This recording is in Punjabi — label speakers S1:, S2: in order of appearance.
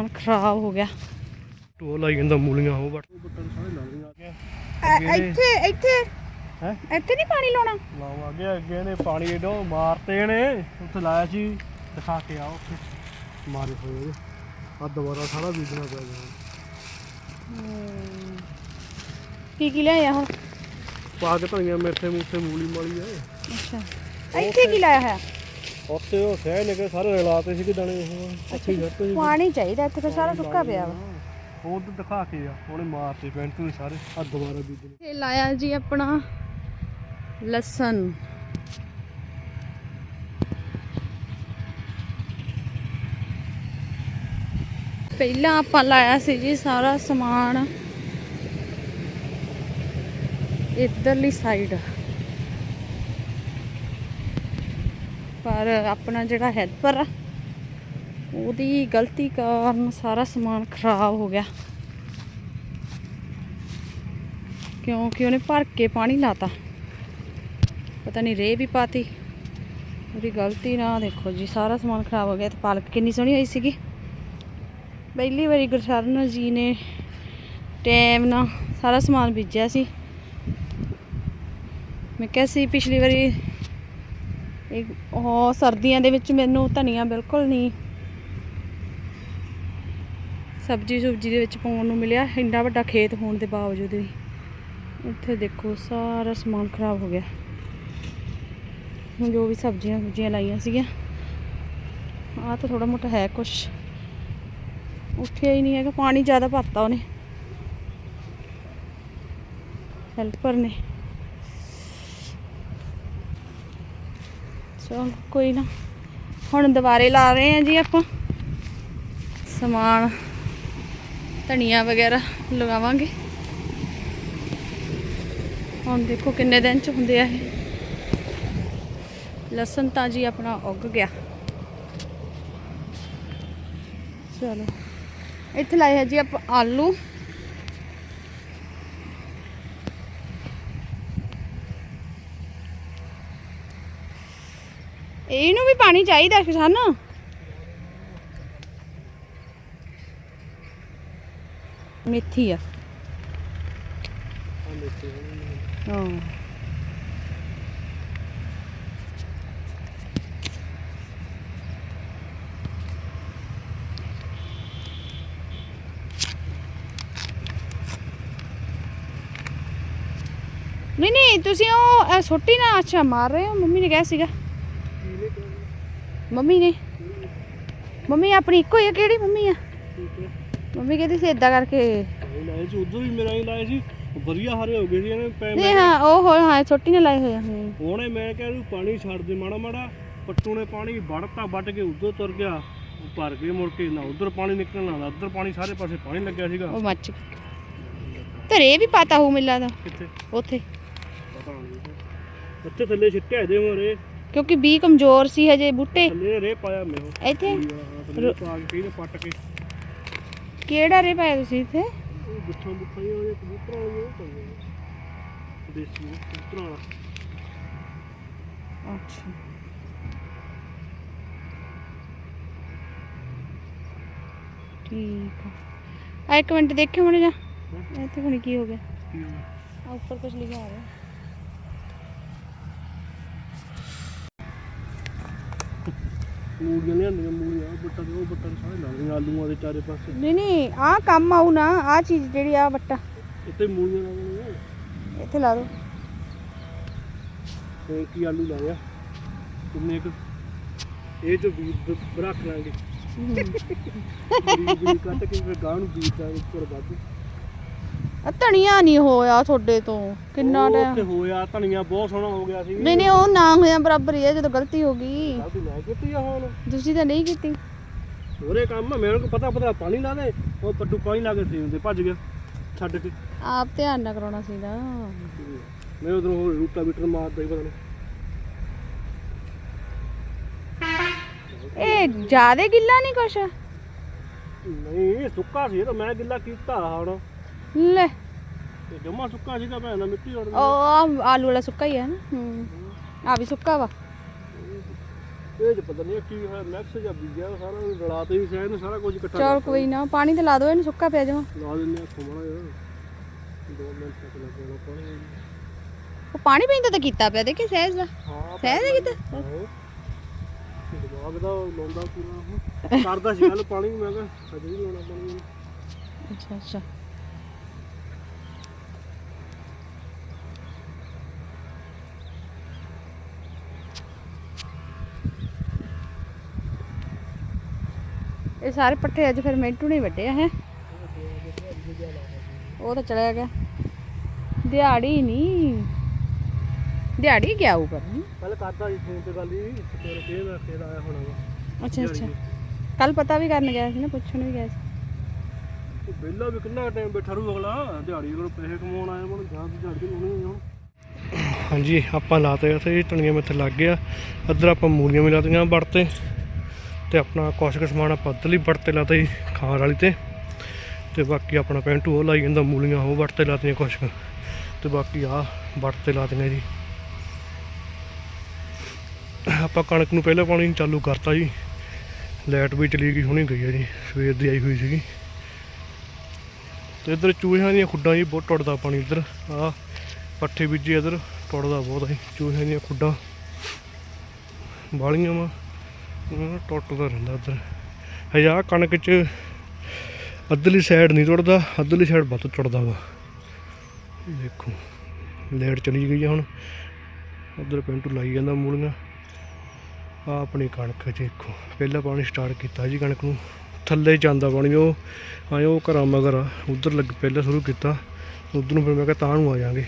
S1: ਸਮਾਨ ਖਰਾਬ ਹੋ ਗਿਆ।
S2: ਟੋ ਲਾਈ ਜਾਂਦਾ ਮੂਲੀਆਂ ਉਹ ਬੱਟ ਬੱਟਾਂ ਸਾਰੇ ਲੱਗ ਰਹੀਆਂ ਆ ਗਿਆ
S1: ਇੱਥੇ ਇੱਥੇ।
S2: ਹੈ?
S1: ਇੱਥੇ ਨਹੀਂ ਪਾਣੀ ਲਾਉਣਾ?
S2: ਲਾਉ ਆ ਗਿਆ ਅੱਗੇ ਨੇ ਪਾਣੀ ਇਹਦੋਂ ਮਾਰਤੇ ਨੇ। ਉੱਥੇ ਲਾਇਆ ਸੀ ਦਿਖਾ ਕੇ ਆਓ ਉੱਥੇ। ਮਾਰੇ ਹੋਏ ਆ ਦੁਬਾਰਾ ਸਾਰਾ ਬੀਜਣਾ ਪਿਆ ਜਾਣਾ
S1: ਕੀ ਕੀ ਲਿਆਇਆ ਹੁਣ?
S2: ਪਾ ਕੇ ਧਨੀਆ ਮਿਰਚੇ ਮੂਸੇ ਮੂਲੀ ਮਾਲੀ ਆ।
S1: ਅੱਛਾ। ਇੱਥੇ ਕੀ ਲਾਇਆ ਹੋਇਆ?
S2: ਉੱਥੇ ਉਹ ਸਹਿ ਨੇ ਕਿ ਸਾਰੇ ਰਲਾਤੇ ਸੀ ਕਿ ਦਾਣੇ ਉਹ। ਅੱਛੀ
S1: ਪਾਣੀ ਚਾਹੀਦਾ ਇੱਥੇ ਤਾਂ ਸਾਰਾ ਸੁੱਕਾ ਪਿਆ ਵਾ।
S2: ਉਹ ਉੱਧਰ ਦਿਖਾ ਕੇ ਆ ਉਹਨੇ ਮਾਰਤੇ ਪੈਂਟੂ ਨੇ ਸਾਰੇ ਆ ਦੁਬਾਰਾ ਬੀਜਣੇ।
S1: ਇਹ ਲਾਇਆ ਜੀ ਆਪਣਾ ਲਸਣ। ਪਹਿਲਾਂ ਆਪਾਂ ਲਾਇਆ ਸੀ ਜੀ ਸਾਰਾ ਸਮਾਨ। ਇੱਧਰਲੀ ਸਾਈਡ ਪਰ ਆਪਣਾ ਜਿਹੜਾ ਹੈਲਪਰ ਆ, ਉਹਦੀ ਗਲਤੀ ਕਾਰਨ ਸਾਰਾ ਸਮਾਨ ਖਰਾਬ ਹੋ ਗਿਆ। ਕਿਉਂਕਿ ਉਹਨੇ ਭਰ ਕੇ ਪਾਣੀ ਲਾਤਾ। ਪਤਾ ਨਹੀਂ ਰੇ ਵੀ ਪਾਤੀ। ਉਹਦੀ ਗਲਤੀ ਨਾਲ ਦੇਖੋ ਜੀ, ਸਾਰਾ ਸਮਾਨ ਖਰਾਬ ਹੋ ਗਿਆ ਤੇ ਪਾਲਕ ਕਿੰਨੀ ਸੋਹਣੀ ਹੋਈ ਸੀਗੀ। ਪਹਿਲੀ ਵਾਰੀ ਗੁਰਸ਼ਰਨ ਜੀ ਨੇ ਟਾਈਮ ਨਾਲ ਸਾਰਾ ਸਮਾਨ ਬੀਜਿਆ ਸੀ। ਮੈਂ ਕਿਹਾ ਸੀ ਪਿਛਲੀ ਵਾਰੀ ਇਹ ਉਹ ਸਰਦੀਆਂ ਦੇ ਵਿੱਚ ਮੈਨੂੰ ਧਨੀਆ ਬਿਲਕੁਲ ਨਹੀਂ ਸਬਜੀ ਸੁਬਜੀ ਦੇ ਵਿੱਚ ਪਾਉਣ ਨੂੰ ਮਿਲਿਆ, ਇੰਨਾ ਵੱਡਾ ਖੇਤ ਹੋਣ ਦੇ ਬਾਵਜੂਦ ਵੀ। ਇੱਥੇ ਦੇਖੋ, ਸਾਰਾ ਸਮਾਨ ਖਰਾਬ ਹੋ ਗਿਆ। ਜੋ ਵੀ ਸਬਜ਼ੀਆਂ ਸੁਬਜ਼ੀਆਂ ਲਾਈਆਂ ਸੀਗੀਆਂ, ਆਹ ਤਾਂ ਥੋੜਾ ਮੋਟਾ ਹੈ ਕੁਛ। ਉੱਠਿਆ ਹੀ ਨਹੀਂ ਹੈਗਾ, ਪਾਣੀ ਜ਼ਿਆਦਾ ਭਰਤਾ ਉਹਨੇ। ਹੈਲਪਰ ਨੇ। ਚਲੋ, ਕੋਈ ਨਾ। ਹੁਣ ਦੁਬਾਰੇ ਲਾ ਰਹੇ ਆ ਜੀ ਆਪਾਂ। ਸਮਾਨ, ਧਨੀਆ ਵਗੈਰਾ ਲਗਾਵਾਂਗੇ। ਹੁਣ ਦੇਖੋ ਕਿੰਨੇ ਦਿਨ ਚ ਹੁੰਦੇ ਆ ਇਹ। ਲਸਣ ਤਾਂ ਜੀ ਆਪਣਾ ਉੱਗ ਗਿਆ। ਚਲੋ। ਇੱਥੇ ਲਾਇਆ ਜੀ ਆਪਾਂ ਆਲੂ। ਇਹਨੂੰ ਵੀ ਪਾਣੀ ਚਾਹੀਦਾ ਕਿਸਾਨ ਮੇਥੀ ਆ। ਹਾਂ। ਨਹੀਂ ਨਹੀਂ ਤੁਸੀਂ ਉਹ ਅਹ, ਸੋਟੀ ਨਾ ਅੱਛਾ ਮਾਰ ਰਹੇ ਹੋ ਮੰਮੀ ਨੇ ਕਿਹਾ ਸੀਗਾ। ਮੰਮੀ ਨੇ? ਮੰਮੀ ਆਪਣੀ ਇੱਕੋ ਹੀ ਆ ਕਿਹੜੀ ਮੰਮੀ ਆ? ਮੰਮੀ ਕਹਿੰਦੀ ਸੀ ਇਦਾਂ ਕਰਕੇ।
S2: ਲਾਏ ਸੀ ਉਧਰ ਵੀ ਮੇਰਾ ਹੀ ਲਾਏ ਸੀ। ਵਧੀਆ ਹਰੇ ਹੋ ਗਏ ਸੀ ਇਹਨੇ ਪੈ
S1: ਨਹੀਂ ਹਾਂ ਉਹ ਹੋ ਹਾਂ ਸੋਟੀ ਨੇ ਲਾਏ ਹੋਏ ਆ। ਹੂੰ।
S2: ਉਹਨੇ ਮੈਂ ਕਿਹਾ ਇਹਨੂੰ ਪਾਣੀ ਛੱਡ ਦੇ ਮਾੜਾ ਮਾੜਾ ਪੱਟੂ ਨੇ ਪਾਣੀ ਵੜਤਾ ਵੱਢ ਕੇ ਉਧਰ ਤੁਰ ਗਿਆ। ਉਹ ਭਰ ਕੇ ਮੁੜ ਕੇ ਨਾ ਉਧਰ ਪਾਣੀ ਨਿਕਲਣਾ ਨਾ ਉਧਰ ਪਾਣੀ ਸਾਰੇ ਪਾਸੇ ਪਾਣੀ ਲੱਗਿਆ ਸੀਗਾ।
S1: ਉਹ ਮੱਚ ਧਰੇ ਵੀ ਪਾਤਾ ਹੋ ਮਿਲਾ ਦਾ।
S2: ਕਿੱਥੇ?
S1: ਉੱਥੇ।
S2: ਪਤਾ ਨਹੀਂ ਉੱਥੇ ਥੱਲੇ ਛਿੱਟਿਆ ਇਹਦੇ ਮੋਰੇ
S1: ਕਿਉਂਕਿ ਬੀ ਕਮਜ਼ੋਰ ਸੀ ਹਜੇ ਬੂਟੇ
S2: ਥੱਲੇ ਰੇ ਪਾਇਆ ਮੈਂ ਉਹ
S1: ਇੱਥੇ
S2: ਥੱਲੇ ਪਾ ਕੇ ਕਈ ਨੇ ਪੱਟ ਕੇ
S1: ਕਿਹੜਾ ਰੇ ਪਾਇਆ ਤੁਸੀਂ ਇੱਥੇ
S2: ਉਹ ਗੁੱਠਾਂ ਗੁੱਠਾਂ ਹੀ ਉਹਦੇ ਕਬੂਤਰਾਂ ਵਾਲੀਆਂ ਉਹ ਪਾਈਆਂ ਦੇਸੀ ਕਬੂਤਰਾਂ ਵਾਲਾ
S1: ਅੱਛਾ ਠੀਕ ਆ ਆ ਇੱਕ ਮਿੰਟ ਦੇਖਿਓ ਮੜ ਜਾ ਇੱਥੇ ਹੁਣ ਕੀ ਹੋ ਗਿਆ
S2: ਕੀ ਹੋਇਆ?
S1: ਆ ਉੱਪਰ ਕੁਝ ਲਿਖਿਆ ਆ ਰਿਹਾ
S2: ਮੂਲੀਆਂ ਲਿਆਂਦੀਆਂ ਮੂਲੀਆਂ ਬੱਟਾ ਤੇ ਉਹ ਬੱਟਾ ਤੇ ਸਾਰੇ ਲੱਗ ਰਹੀਆਂ ਆਲੂਆਂ ਦੇ ਚਾਰੇ ਪਾਸੇ।
S1: ਨਹੀਂ ਨਹੀਂ ਆ ਕੰਮ ਆਉ ਨਾ ਆ ਚੀਜ਼ ਜਿਹੜੀ ਆ ਵੱਟਾ
S2: ਉੱਤੇ ਮੂਲੀਆਂ ਲਾਉਣੀਆਂ
S1: ਇੱਥੇ ਲਾ ਦੋ।
S2: ਤੇ ਕੀ ਆਲੂ ਲਾਇਆ ਕਿੰਨੇ ਕੁ ਇਹ ਜੋ ਬੀਜ ਬ- ਰੱਖ ਲਾਂਗੇ। ਬੀਜ ਬੀਜ ਕੱਟ ਕੇ ਫਿਰ ਗਾਂ ਨੂੰ ਬੀਜ ਦਾਂਗੇ ਉੱਪਰ ਵੱਧ।
S1: ਆ ਧਣੀਆ ਨਹੀਂ ਹੋਇਆ ਤੁਹਾਡੇ ਤੋਂ। ਕਿੰਨਾ
S2: ਉਹ
S1: ਟਾਈਮ?
S2: ਉੱਥੇ ਹੋਇਆ ਧਨੀਆ ਬਹੁਤ ਸੋਹਣਾ ਹੋ ਗਿਆ ਸੀ।
S1: ਨਹੀਂ ਨਹੀਂ ਉਹ ਨਾ ਹੋਇਆ ਬਰਾਬਰ ਹੀ ਹੈ ਜਦੋਂ ਗਲਤੀ ਹੋ ਗਈ।
S2: ਗਲਤੀ ਮੈਂ ਕੀਤੀ ਆ ਹੁਣ।
S1: ਤੁਸੀਂ ਤਾਂ ਨਹੀਂ ਕੀਤੀ।
S2: ਹੋਰੇ ਕੰਮ ਆ, ਮੈਨੂੰ ਕੋ ਪਤਾ ਪਤਾ ਪਾਣੀ ਲਾ ਦੇ। ਉਹ ਪੱਟੂ ਪਾਣੀ ਲਾ ਕੇ ਸੀ ਹੁੰਦੇ ਭੱਜ ਗਿਆ ਛੱਡ ਕੇ।
S1: ਆਪ ਧਿਆਨ ਨਾ ਕਰਾਉਣਾ ਸੀਗਾ।
S2: ਮੈਂ ਉਧਰੋਂ ਹੋਰ ਰੂਟਾ ਬੀਟਰ ਮਾਰਦਾ ਹੀ ਪਤਾ ਨਹੀਂ।
S1: ਇਹ ਜਿਆਦੇ ਗਿੱਲਾ ਨਹੀਂ ਕੁਛ?
S2: ਨਹੀਂ ਸੁੱਕਾ ਸੀ ਇਹ ਤਾਂ ਮੈਂ ਗਿੱਲਾ ਕੀਤਾ ਹੁਣ।
S1: ਲੈ।
S2: ਇਹ ਜਮਾ ਸੁੱਕਾ ਸੀਗਾ ਭੈਣ ਦਾ ਮਿੱਟੀ ਉੜ
S1: ਉਹ ਆਹ ਆਲੂ ਵਾਲਾ ਸੁੱਕਾ ਹੀ ਹੈ ਨਾ। ਹੂੰ। ਆ ਵੀ ਸੁੱਕਾ ਵਾ।
S2: ਇਹ ਚ ਪਤਾ ਨਹੀਂ ਕੀ ਹੋਇਆ ਮੈਕਸ ਜਾਂ ਬੀਜਿਆ ਸਾਰਾ ਰਲਾ ਤੇ ਵੀ ਸ਼ਾਇਦ ਸਾਰਾ ਕੁਝ ਇਕੱਠਾ
S1: ਚਲ
S2: ਕਰਤਾ।
S1: ਕੋਈ ਨਾ ਪਾਣੀ ਤੇ ਲਾ ਦੋ ਇਹਨੂੰ ਸੁੱਕਾ ਪਿਆ ਜਾਵਾਂ
S2: ਲਾ ਦਿੰਦੇ ਆ ਖੁਮਣਾ ਯਾਰ ਦੋ ਮਿੰਟ ਤੱਕ ਲੱਗਣਾ ਪਾਣੀ।
S1: ਉਹ ਪਾਣੀ ਪੈਂਦਾ ਤਾਂ ਕੀਤਾ ਪਿਆ ਦੇਖੇ ਸਹਿਜ ਦਾ।
S2: ਹਾਂ
S1: ਸਹਿਜ ਦਾ ਕੀਤਾ?
S2: ਆਹੋ। ਦਿਮਾਗ ਦਾ ਲਾਉਂਦਾ ਪੂਰਾ ਉਹ। ਕਰਦਾ ਸੀ ਕੱਲ ਪਾਣੀ ਮੈਂ ਕਿਹਾ ਅਜੇ ਵੀ ਲਾਉਣਾ ਪਾਣੀ
S1: ਅੱਛਾ ਅੱਛਾ। ਇਹ ਸਾਰੇ ਪੱਠੇ ਅੱਜ ਫਿਰ ਮਿੰਟੂ ਨੇ ਵੱਡੇ ਆ ਹੈ। ਉਹ ਤਾਂ ਚਲਿਆ ਗਿਆ। ਦਿਹਾੜੀ ਨਹੀਂ। ਦਿਹਾੜੀ ਗਿਆ ਕਰਨ
S2: ਕੱਲ ਕਰਦਾ ਸੀ ਫੋਨ ਤੇ ਗੱਲ ਹੀ ਫਿਰ ਫੇਰ ਮੈਂ ਫੇਰ ਆਇਆ ਹੋਣਾ ਵਾ।
S1: ਅੱਛਾ ਅੱਛਾ। ਕੱਲ ਪਤਾ ਵੀ ਕਰਨ ਗਿਆ ਸੀ ਨਾ ਪੁੱਛਣ ਵੀ ਗਿਆ ਸੀ।
S2: ਵਿਹਲਾ ਵੀ ਕਿੰਨਾ ਟਾਈਮ ਬੈਠਾ ਰੂ ਅਗਲਾ। ਦਿਹਾੜੀ ਕੋਲ ਪੈਸੇ ਕਮਾਉਣ ਆਇਆ ਮਨ ਜਾਂ ਦਿਹਾੜੀ ਲਾਉਣੀ ਹੁਣ। ਹਾਂਜੀ ਆਪਾਂ ਲਾਤੇ ਇੱਥੇ ਟਣੀਆਂ ਮੇਥੇ ਲੱਗ ਗਿਆ। ਇੱਧਰ ਆਪਾਂ ਮੂਲੀਆਂ ਵੀ ਲਾਤੀਆਂ ਵੜਤੇ ਤੇ ਆਪਣਾ ਕੁਛ ਕੁ ਸਮਾਨ ਆਪਾਂ ਉੱਧਰਲੀ ਵੜਤੇ ਲਾਤਾ ਜੀ ਖਾਣ ਵਾਲੀ ਤੇ। ਤੇ ਬਾਕੀ ਆਪਣਾ ਪੈਂਟੂ ਉਹ ਲਾਈ ਜਾਂਦਾ ਮੂਲੀਆਂ, ਉਹ ਵਰਤੇ ਲਾਤੀਆਂ ਕੁਛ ਕੁ ਤੇ ਬਾਕੀ ਆ ਵੜਤੇ ਲਾਤੀਆਂ ਜੀ। ਆਪਾਂ ਕਣਕ ਨੂੰ ਪਹਿਲਾਂ ਪਾਣੀ ਚਾਲੂ ਕਰਤਾ ਜੀ। ਲਾਈਟ ਵੀ ਚਲੀ ਗਈ, ਹੁਣੀ ਗਈ ਹੈ ਜੀ। ਸਵੇਰ ਦੀ ਆਈ ਹੋਈ ਸੀਗੀ। ਤੇ ਇੱਧਰ ਚੂਹਿਆਂ ਦੀਆਂ ਖੁੱਡਾਂ ਜੀ, ਬਹੁਤ ਟੁੱਟਦਾ ਪਾਣੀ ਇੱਧਰ। ਆ ਪੱਠੇ ਬੀਜੇ ਇੱਧਰ, ਟੁੱਟਦਾ ਬਹੁਤ ਹੈ ਚੂਹਿਆਂ ਦੀਆਂ ਖੁੱਡਾਂ। ਬਾਲੀਆਂ ਵਾ। ਟੁੱਟਦਾ ਰਹਿੰਦਾ ਇੱਧਰ ਹਜੇ ਆਹ ਕਣਕ 'ਚ ਅੱਧਲੀ ਸਾਈਡ ਨਹੀਂ ਟੁੱਟਦਾ, ਅੱਧਲੀ ਸਾਈਡ ਵੱਧ ਟੁੱਟਦਾ ਵਾ। ਦੇਖੋ ਲਾਈਟ ਚਲੀ ਗਈ ਆ ਹੁਣ। ਉੱਧਰ ਪਿੰਟੂ ਲਾਈ ਜਾਂਦਾ ਮੂਲੀਆਂ। ਆ ਆਪਣੀ ਕਣਕ ਦੇਖੋ। ਪਹਿਲਾਂ ਪਾਣੀ ਸਟਾਰਟ ਕੀਤਾ ਜੀ ਕਣਕ ਨੂੰ। ਥੱਲੇ ਜਾਂਦਾ ਪਾਣੀ ਉਹ ਆਏ ਉਹ ਘਰਾਂ ਮਗਰ ਆ। ਉਧਰ ਲੱਗ ਪਹਿਲਾਂ ਸ਼ੁਰੂ ਕੀਤਾ। ਉਧਰ ਨੂੰ ਫਿਰ ਮੈਂ ਕਿਹਾ ਤਾਂ ਨੂੰ ਆ ਜਾਾਂਗੇ।